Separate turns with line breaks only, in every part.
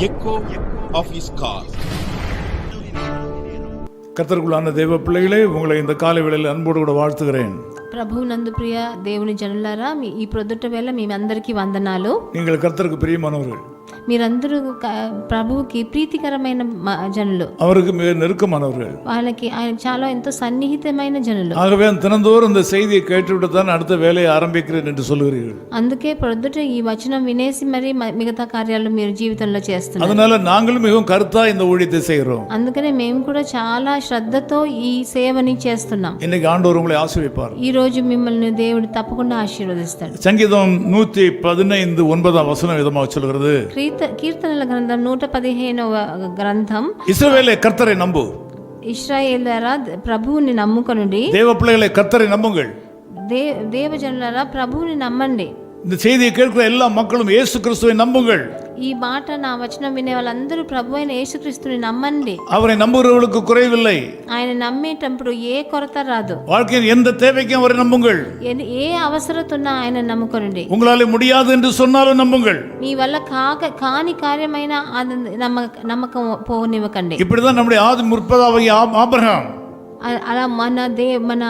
echo of his call.
கத்தருக்குள்ளான தெய்வ பிள்ளைகளே உங்களை இந்த காலை வேளையில் அன்போடு கூட வாழ்த்துகிறேன்
ప్రభు నందు ప్రియ దేవుని జనులారా మీ ఈ ప్రొద్దుట వేళ మీ అందరికీ వందనాలు
நீங்கள் கர்த்தருக்கு பிரியமானவர்கள்
మీరందరూ క- ప్రభువుకి ప్రీతికరమైన మ- జనులు
அவருக்கு மிக நெருக்கமானவர்கள்
వాళ్ళకి ఆయన చాలా ఎంతో సన్నిహితమైన జనులు
ஆகவே தினந்தோறும் இந்த செய்தியை கேட்டுவிட்டு தான் அடுத்த வேலையை ஆரம்பிக்கிறேன் என்று சொல்லுகிறீர்கள்
అందుకే ప్రొద్దుట ఈ వచనం వినేసి మరి మ- మిగతా కార్యాలు మీరు జీవితంలో చేస్తున్నారు
அதனால நாங்களும் மிகவும் கருத்தா இந்த ஊழியத்தை செய்கிறோம்
అందుకనే మేము కూడా చాలా శ్రద్ధతో ఈ సేవని చేస్తున్నాం
இன்னைக்கு ஆண்டவர் உங்களை ஆசீர்விப்பார்
ఈ రోజు మిమ్మల్ని దేవుడు తప్పకుండా ఆశీర్వదిస్తాడు
சங்கீதம் நூத்தி பதினைந்து ஒன்பதாம் வசனம் விதமாக சொல்கிறது
కీర్త కీర్తనల గ్రంథం నూట పదిహేనవ గ్రంథం
இஸ்ரவேலே கர்த்தரை நம்பு
ఇస్రాయేలరా ప్రభువుని నమ్ముకొనుడి
தேவ பிள்ளைகளை கர்த்தரை நம்புங்கள்
దే దేవజనులరా ప్రభువుని నమ్మండి
இந்த செய்தியை கேட்கிற எல்லா மக்களும் இயேசு கிறிஸ்துவை நம்புங்கள்
ఈ మాట నా వచనం వినే వాళ్ళందరూ ప్రభు అయిన యేసుక్రీస్తుని నమ్మండి
அவரை நம்புகிறவர்களுக்கு குறைவில்லை
ఆయన నమ్మేటప్పుడు ఏ కొరత రాదు
வாழ்க்கையின் எந்த தேவைக்கும் அவரை நம்புங்கள்
ఎన్ని- ఏ అవసరత ఉన్నా ఆయన నమ్ముకొనండి
உங்களாலே முடியாது என்று சொன்னாலும் நம்புங்கள்
మీ వల్ల కాక కాని కార్యమైన అది నమ్మ నమ్మకం పోనివ్వకండి
இப்படிதான் நம்முடைய ஆதி முற்பதாகிய ஆப்- ஆபிரகாம்
అ- అలా మన దే మన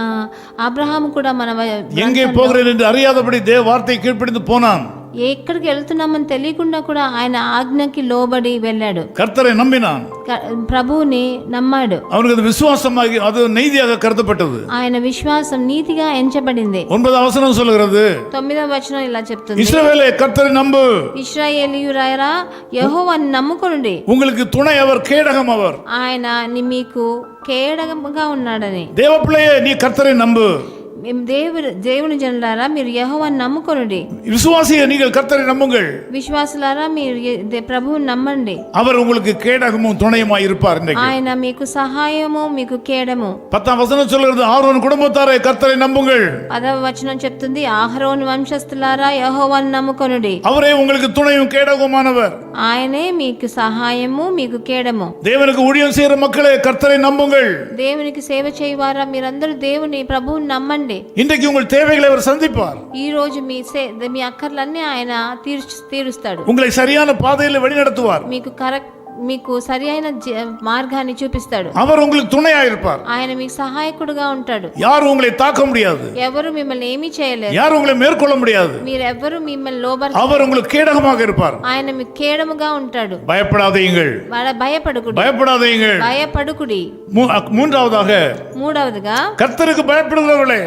అబ్రహాం కూడా మన వ-
எங்கே போகிறேன் என்று அறியாதபடி தேவ வார்த்தை கீழ்ப்படிந்து போனான்
ఎక్కడికి వెళ్తున్నామని తెలియకుండా కూడా ఆయన ఆజ్ఞకి లోబడి వెళ్ళాడు
கர்த்தரை நம்பினான்
క- ప్రభువుని నమ్మాడు
அவனுக்கு அது விசுவாசமாகி அது நெய்தியாக கருதப்பட்டது
ఆయన విశ్వాసం నీతిగా ఎంచబడింది
ஒன்பதாம் வசனம் சொல்லுகிறது
తొమ్మిదవ వచనం ఇలా చెప్తుంది
இஸ்ரவேலே கர்த்தரை நம்பு
ఇస్రాయేలీయురాయరా యెహోవాని నమ్ముకొనుడి
உங்களுக்கு துணை அவர் கேடகம் அவர்
ఆయన ని మీకు కేడగముగా ఉన్నాడని
தேவ பிள்ளையே நீ கர்த்தரை நம்பு
మేము దేవుడు దేవుని జనులారా మీరు యెహోవాని నమ్ముకొనుడి
விசுவாசிய நீங்கள் கர்த்தரை நம்புங்கள்
విశ్వాసులారా మీరు ఎ- దే- ప్రభువుని నమ్మండి
அவர் உங்களுக்கு கேடகமும் துணையுமாய் இருப்பார் இன்றைக்கு
ఆయన మీకు సహాయము మీకు కేడము
பத்தாம் வசனம் சொல்லுகிறது ஆரோன் குடும்பத்தாரை கர்த்தரை நம்புங்கள்
పదవ వచనం చెప్తుంది ఆహరోని వంశస్థులారా యెహోవాని నమ్ముకొనుడి
அவரே உங்களுக்கு துணையும் கேடகமானவர்
ఆయనే మీకు సహాయము మీకు కేడము
தேவனுக்கு ஊழியம் செய்கிற மக்களே கர்த்தரை நம்புங்கள்
దేవునికి సేవ చేయవారా మీరందరూ దేవుని ప్రభువుని నమ్మండి
இன்றைக்கு உங்கள் தேவைகளை அவர் சந்திப்பார்
ఈ రోజు మీ సే మీ అక్కర్లన్నీ ఆయన తీర్చు తీరుస్తాడు
உங்களை சரியான பாதையில் வழிநடத்துவார்
మీకు కరెక్ట్ మీకు సరి అయిన జ- మార్గాన్ని చూపిస్తాడు
அவர் உங்களுக்கு துணையா இருப்பார்
ఆయన మీకు సహాయకుడుగా ఉంటాడు
யாரும் உங்களை தாக்க முடியாது
ఎవరు మిమ్మల్ని ఏమీ చేయలేరు
யாரும் உங்களை மேற்கொள்ள முடியாது
మీరెవ్వరు మిమ్మల్ని లోబర్
அவர் உங்களுக்கு கேடகமாக இருப்பார்
ఆయన మీకు కేడముగా ఉంటాడు
பயப்படாதீங்கள்
వాళ్ళ భయపడుకుడి
பயப்படாதீங்கள்
భయపడుకుడి
மூ- மூன்றாவதாக
మూడవదిగా
கர்த்தருக்கு பயப்படுகிறவர்களே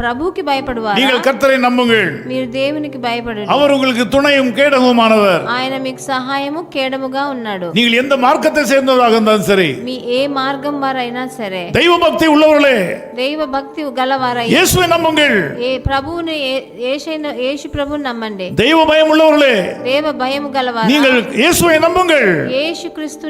ప్రభువుకి భయపడువారా
நீங்கள் கர்த்தரை நம்புங்கள்
మీరు దేవునికి భయపడు
அவர் உங்களுக்கு துணையும் கேடகமானவர்
ఆయన మీకు సహాయము కేడముగా ఉన్నాడు
நீங்கள் எந்த மார்க்கத்தை சேர்ந்தவராக இருந்தாலும் சரி
మీ ఏ మార్గం వారైనా సరే
தெய்வ பக்தி உள்ளவர்களே
దైవ భక్తి గలవారై
இயேசுவை நம்புங்கள்
ఏ ప్రభువుని ఏ- ఏషైన యేసు ప్రభువుని నమ్మండి
தெய்வ பயம் உள்ளவர்களே
దేవ భయము గలవారు
நீங்கள் இயேசுவை நம்புங்கள்
యేసు క్రీస్తు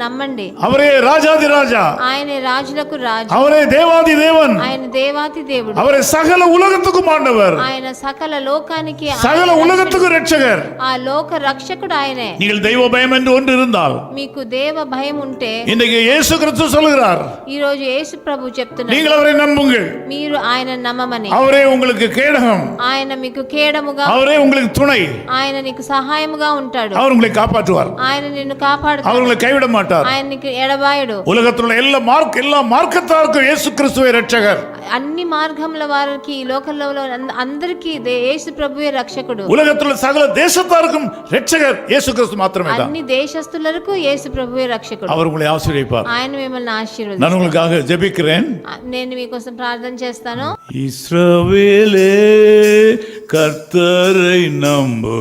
నమ్మండి
அவரே ராஜாதி ராஜா
ఆయన రాజులకు రాజు
அவரே தேவாதி தேவன்
ఆయన దేవాతి దేవుడు
அவரே சகல உலகத்துக்கும் ஆண்டவர்
ఆయన సకల లోకానికి
சகல
ఆయన
உலகத்துக்கு ரட்சகர்
ఆ లోక రక్షకుడు ఆయనే
நீங்கள் தெய்வ பயம் என்று ஒன்று இருந்தால்
మీకు దేవ భయం ఉంటే
இன்றைக்கு இயேசு கிறிஸ்து சொல்லுகிறார்
ఈ రోజు యేసు ప్రభు చెప్తున్నారు
நீங்கள் அவரை நம்புங்கள்
మీరు ఆయన నమ్మమని
அவரே உங்களுக்கு கேடகம்
ఆయన మీకు కేడముగా
அவரே உங்களுக்கு துணை
ఆయన నీకు సహాయముగా ఉంటాడు
அவர் உங்களை காப்பாற்றுவார்
ఆయన నిన్ను కాపాడుతాడు
அவர் உங்களை கைவிட மாட்டார்
ఆయన నీకు ఎడబాయుడు
உலகத்தில் உள்ள எல்லா மார்க் எல்லா மார்க்கத்தாருக்கும் இயேசு கிறிஸ்துவை ரட்சகர்
అన్ని మార్గముల వారికి ఈ లోకంలో ఉన్న అందరికీ దే- యేసు ప్రభువే రక్షకుడు
உலகத்தில் உள்ள சகல தேசத்தாருக்கும் ரட்சகர் இயேசு கிறிஸ்து மாத்திரமே தான்
అన్ని దేశస్తులకు యేసు ప్రభువే రక్షకుడు
அவர் உங்களை ஆசீர்வதிப்பார்
ఆయన మిమ్మల్ని ఆశీర్వది
நான் உங்களுக்காக ஜெபிக்கிறேன்
నేను మీకోసం ప్రార్థన చేస్తాను
இஸ்ரவேலே கர்த்தரை நம்பு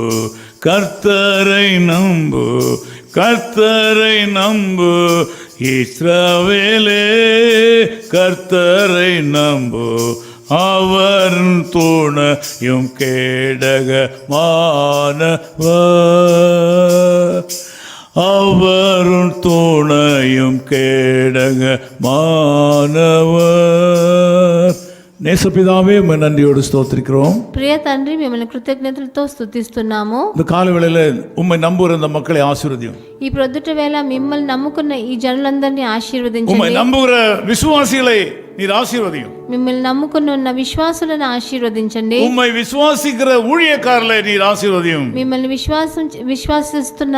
கர்த்தரை நம்பு கர்த்தரை நம்பு இஸ்ரவேலே கர்த்தரை நம்பு அவர் துணையும் கேடகமானவர் அவரும் துணையும் கேடக மாணவர் நேசபிதாவே உம்மை நன்றியோடு ஸ்தோத்திரிக்கிறோம்
ప్రియ తండ్రి మిమ్మల్ని కృతజ్ఞతలతో స్తుతిస్తున్నాము
இந்த காலை வேளையில உம்மை நம்புகிற இந்த மக்களை ஆசீர்வதியும்
ఈ ప్రొద్దుట వేళ మిమ్మల్ని నమ్ముకున్న ఈ జనులందరినీ
உம்மை
ఆశీర్వదించండి
நம்புகிற விசுவாசிகளை நீர் ஆசீர்வதியும்
మిమ్మల్ని నమ్ముకుని ఉన్న విశ్వాసులను ఆశీర్వదించండి
உம்மை விசுவாசிக்கிற ஊழியக்காரர்களை நீர் ஆசீர்வதியும்
మిమ్మల్ని విశ్వాసం విశ్వాసిస్తున్న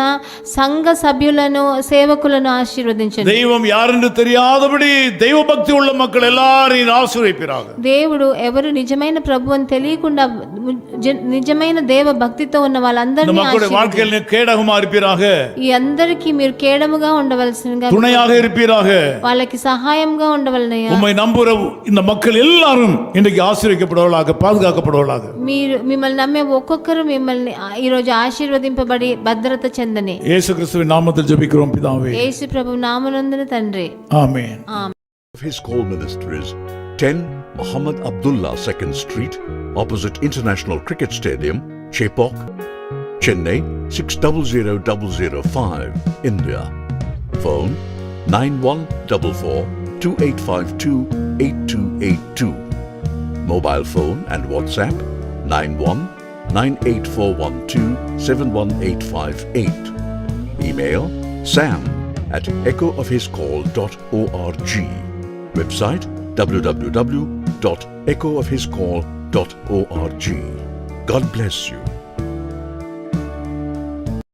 సంఘ సభ్యులను సేవకులను ఆశీర్వదించండి
தெய்வம் யாரென்று தெரியாதபடி தெய்வ பக்தி உள்ள மக்கள் எல்லாரும் நீர் ஆசீர்வதிப்பீராக
దేవుడు ఎవరు నిజమైన ప్రభు అని తెలియకుండా జ- నిజమైన దేవ భక్తితో ఉన్న
இந்த
వాళ్ళందరినీ
மக்களுடைய
ఆశీర్వదించండి.
வாழ்க்கையில் நீர் கேடகமா இருப்பீராக
ఈ అందరికీ మీరు కేడముగా ఉండవలసిందిగా
துணையாக இருப்பீராக
వాళ్ళకి సహాయంగా ఉండవలనయ్యా
உம்மை நம்புற இந்த மக்கள் எல்லாரும் இன்றைக்கு ஆசீர்வதிக்கப்படுவதாக பாதுகாக்கப்படுவதாக
మీరు మిమ్మల్ని నమ్మే ఒక్కొక్కరు మిమ్మల్ని ఆ- ఈరోజు ఆశీర్వదింపబడి భద్రత చెందని
இயேசு கிறிஸ்துவின் நாமத்தில் ஜெபிக்கிறோம் பிதாவே
యేసు ప్రభు నామనందున తండ్రి
ஆமென்
of his call ministries 10 Muhammad Abdullah 2nd Street, opposite International Cricket Stadium, Chepok, Chennai 600005, India. Phone 9144 2852 8282. Mobile phone and WhatsApp 91 98412 71858. Email sam at echoofhiscall.org. Website www.echoofhiscall.org. God bless you.